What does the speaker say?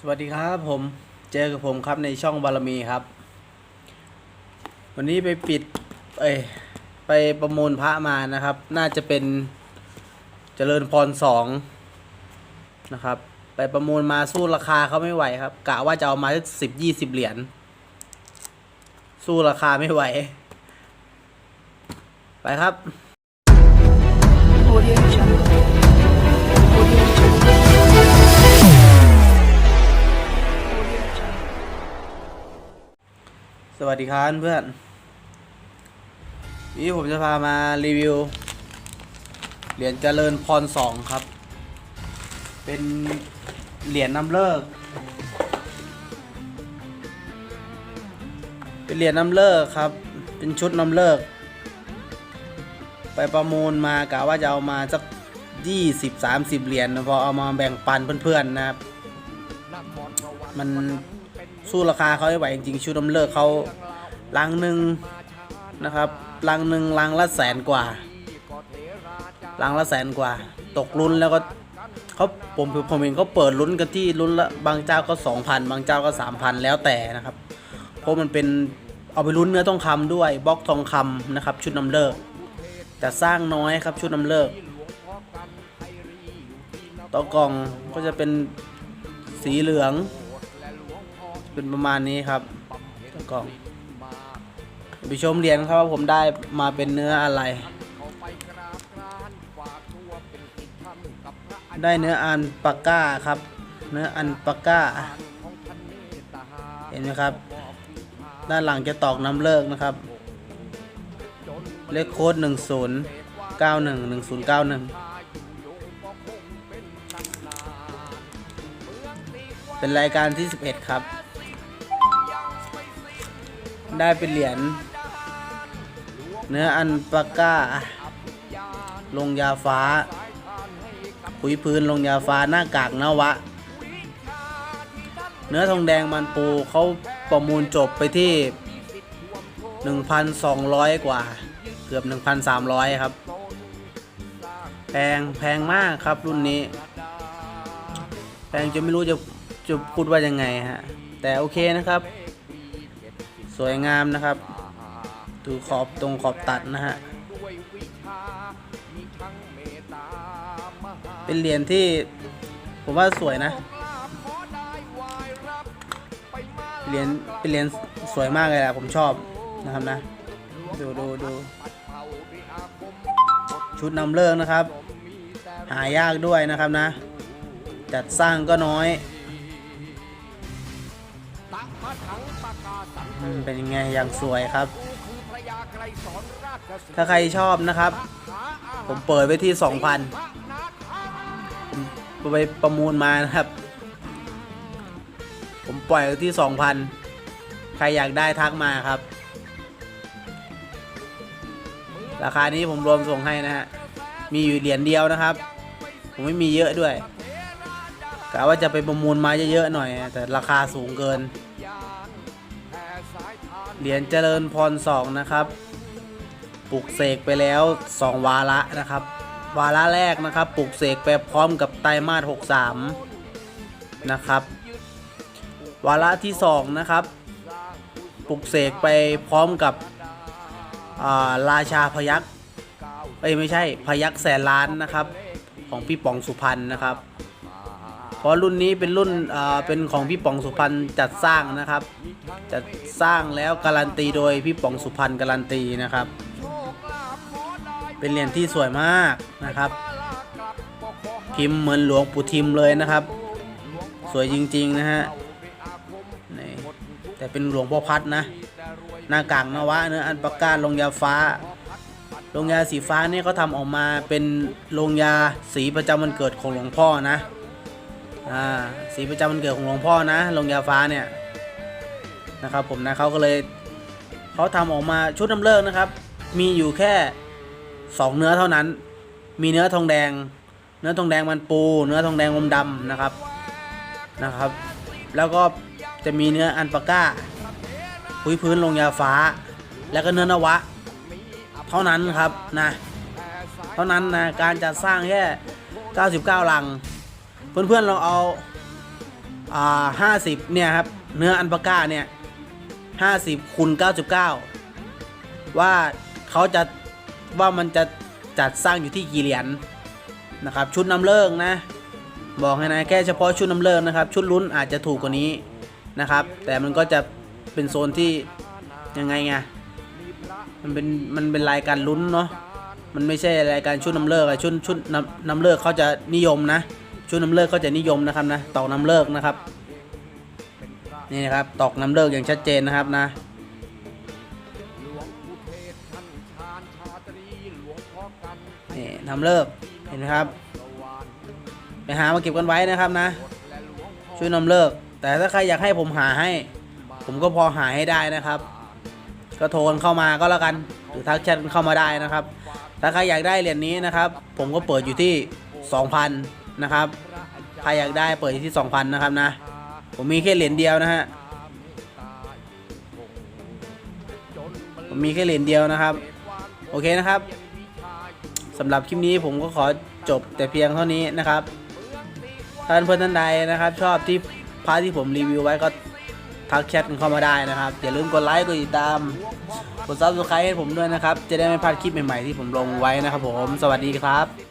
สวัสดีครับผมเจอกับผมครับในช่องบารมีครับ วันนี้ไปปิด เอ้ยไปประมูลพระมานะครับ น่าจะเป็นเจริญพรสองนะครับ ไปประมูลมาสู้ราคาเขาไม่ไหวครับกะว่าจะเอามาสักสิบยี่สิบเหรียญสู้ราคาไม่ไหว ไปครับ วัสดีครับเพื่อนนี่ผมจะพามารีวิว เหรียญเจริญพรสองครับ เป็นเหรียญนำเลิก เป็นเหรียญนำเลิกครับ เป็นชุดนำเลิก ไปประมูลมากะว่าจะเอามาสักยี่สิบสามสิบเหรียญพอเอามาแบ่งปันเพื่อนๆนะครับ มัน สู้ราคาเขาไม่ไหวจริงๆชุดนำเลิกเขาลังหนึ่งนะครับลังหนึ่งลังละแสนกว่าลังละแสนกว่า ตกลุ้นแล้วก็เขาผมผมเห็นเขาเปิดลุ้นกันที่ลุ้นละบางเจ้าก็สองพันบางเจ้าก็สามพันแล้วแต่นะครับ เพราะมันเป็นเอาไปลุ้นเนื้อทองคำด้วยบล็อกทองคำนะครับ ชุดนำเลิกแต่สร้างน้อยครับชุดนำเลิกต่อกล่องก็จะเป็นสีเหลือง เป็นประมาณนี้ครับกล่องไปชมเหรียญครับว่าผมได้มาเป็นเนื้ออะไร ได้เนื้ออันปาก้าครับ เนื้ออันปากก้า เห็นไหมครับ ด้านหลังจะตอกน้ำเลิกนะครับ เลขโค้ดหนึ่งศูนย์เก้าหนึ่งหนึ่งศูนย์เก้าหนึ่งเป็นรายการที่ 11 ครับ ได้เป็นเหรียญเนื้ออันปาก้า ลงยาฟ้าขุยพื้นลงยาฟ้าหน้ากากนวะ เนื้อทองแดงมันปูเขาประมูลจบไปที่ 1,200 กว่า เกือบ 1,300 ครับ แพงแพงมากครับรุ่นนี้ แพงจนไม่รู้จะจะพูดว่ายังไงฮะ แต่โอเคนะครับ สวยงามนะครับ ดูขอบตรงขอบตัดนะฮะ เป็นเหรียญที่ผมว่าสวยนะ เหรียญเป็นเหรียญสวยมากเลยแหละผมชอบนะครับนะ ดูดูดูชุดนำเลิกนะครับ หายากด้วยนะครับนะ จัดสร้างก็น้อย อืมเป็นยังไงอย่างสวยครับ ถ้าใครชอบนะครับ ผมเปิดไว้ที่ 2,000ผมไปประมูลมานะครับ ผมปล่อยไว้ที่ 2,000 ใครอยากได้ทักมาครับ ราคานี้ผมรวมส่งให้นะฮะ มีอยู่เหรียญเดียวนะครับ ผมไม่มีเยอะด้วยกะว่าจะไปประมูลมาเยอะๆหน่อย แต่ราคาสูงเกิน เหรียญเจริญพรสองนะครับ ปลุกเสกไปแล้ว 2 วาระนะครับ วาระแรกนะครับ ปลุกเสกไปพร้อมกับไตรมาส63 นะครับ วาระที่ 2 นะครับ ปลุกเสกไปพร้อมกับอาราชาพยักเอ้ยไม่ใช่พยักแสนล้านนะครับ ของพี่ป๋องสุพรรณนะครับ เพราะรุ่นนี้เป็นรุ่นเป็นของพี่ป๋องสุพรรณจัดสร้างนะครับ จัดสร้างแล้วการันตีโดยพี่ป๋องสุพรรณการันตีนะครับ เป็นเหรียญที่สวยมากนะครับพิมพ์เหมือนหลวงปู่ทิมเลยนะครับ สวยจริงๆนะฮะแต่เป็นหลวงพ่อพัดนะ หน้ากากนวะเนื้ออันปากกาลงยาฟ้าลงยาสีฟ้านี่เขาทำออกมาเป็นลงยาสีประจำวันเกิดของหลวงพ่อนะ อ่าสีประจำวันเกิดของหลวงพ่อนะลงยาฟ้าเนี่ยนะครับผมนะเขาก็เลยเขาทำออกมาชุดน้ำเลิกนะครับ มีอยู่แค่สองเนื้อเท่านั้น มีเนื้อทองแดง เนื้อทองแดงมันปู เนื้อทองแดงอมดำนะครับนะครับ แล้วก็จะมีเนื้ออันปาก้าพุ้ยพื้นลงยาฟ้า แล้วก็เนื้อนวะ เท่านั้นครับนะ เท่านั้นนะการจัดสร้างแค่ 99 ลัง เพื่อนๆลองเอา อ่าห้าสิบเนี่ยครับ เนื้ออันปาก้าเนี่ยห้าสิบคูณเก้าจุดเก้าว่าเขาจะว่ามันจะจัดสร้างอยู่ที่กี่เหรียญนะครับ ชุดนำเลิกนะ บอกให้นะแค่เฉพาะชุดนำเลิกนะครับ ชุดลุ้นอาจจะถูกกว่านี้นะครับ แต่มันก็จะเป็นโซนที่ยังไงไงมันเป็นมันเป็นรายการลุ้นเนาะมันไม่ใช่รายการชุดนำเลิกอะชุดชุดนำนำเลิกเขาจะนิยมนะ ชุดน้ำเลิกเขาจะนิยมนะครับนะตอกน้ำเลิกนะครับ นี่นะครับตอกน้ำเลิกอย่างชัดเจนนะครับนะนี่น้ำเลิกเห็นไหมครับไปหามาเก็บกันไว้นะครับนะ ช่วยน้ำเลิก แต่ถ้าใครอยากให้ผมหาให้ ผมก็พอหาให้ได้นะครับก็โทรกันเข้ามาก็แล้วกัน หรือทักแชทเข้ามาได้นะครับ ถ้าใครอยากได้เหรียญนี้นะครับ ผมก็เปิดอยู่ที่ 2,000 นะครับ ใครอยากได้เปิดที่ 2,000 นะครับนะ ผมมีแค่เหรียญเดียวนะฮะ ผมมีแค่เหรียญเดียวนะครับ โอเคนะครับสำหรับคลิปนี้ผมก็ขอจบแต่เพียงเท่านี้นะครับท่านเพื่อนท่านใดนะครับ ชอบที่พาร์ทที่ผมรีวิวไว้ก็ทักแชทกันเข้ามาได้นะครับ อย่าลืมกดไลค์กดติดตาม กดซับสไครต์ให้ผมด้วยนะครับ จะได้ไม่พลาดคลิปใหม่ๆที่ผมลงไว้นะครับผม สวัสดีครับ